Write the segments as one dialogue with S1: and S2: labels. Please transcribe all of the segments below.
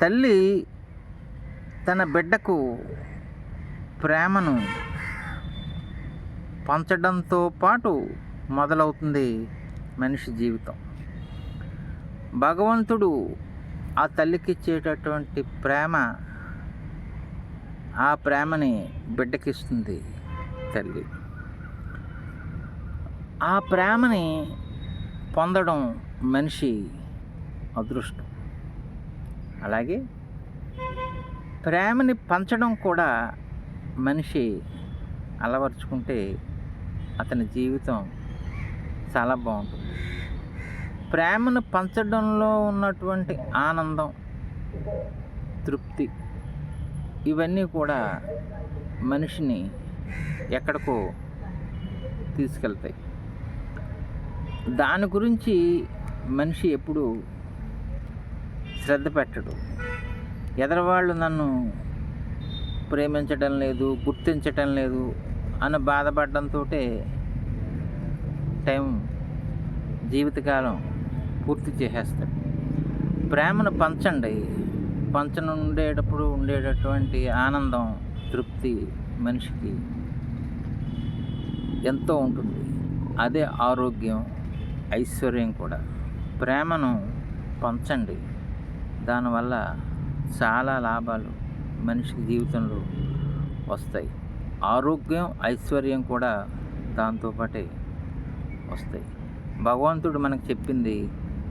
S1: తల్లి తన బిడ్డకు ప్రేమను పంచడంతో పాటు మొదలవుతుంది మనిషి జీవితం. భగవంతుడు ఆ తల్లికి ఇచ్చేటటువంటి ప్రేమ ఆ ప్రేమని బిడ్డకిస్తుంది తల్లి. ఆ ప్రేమని పొందడం మనిషి అదృష్టం. అలాగే ప్రేమని పంచడం కూడా మనిషి అలవర్చుకుంటే అతని జీవితం చాలా బాగుంటుంది. ప్రేమను పంచడంలో ఉన్నటువంటి ఆనందం తృప్తి ఇవన్నీ కూడా మనిషిని ఎక్కడికో తీసుకెళ్తాయి. దాని గురించి మనిషి ఎప్పుడు శ్రద్ధ పెట్టడు. ఎదరవాళ్ళు నన్ను ప్రేమించడం లేదు గుర్తించటం లేదు అని బాధపడడంతో టైం జీవితకాలం పూర్తి చేసేస్తాడు. ప్రేమను పంచండి. పంచను ఉండేటప్పుడు ఉండేటటువంటి ఆనందం తృప్తి మనిషికి ఎంతో ఉంటుంది. అదే ఆరోగ్యం ఐశ్వర్యం కూడా. ప్రేమను పంచండి. దానివల్ల చాలా లాభాలు మనిషి జీవితంలో వస్తాయి. ఆరోగ్యం ఐశ్వర్యం కూడా దాంతోపాటే వస్తాయి. భగవంతుడు మనకు చెప్పింది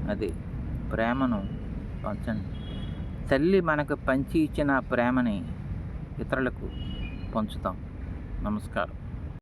S1: అది ప్రేమను పంచండి. తల్లి మనకు పంచి ఇచ్చిన ప్రేమని ఇతరులకు పంచుతాం. నమస్కారం.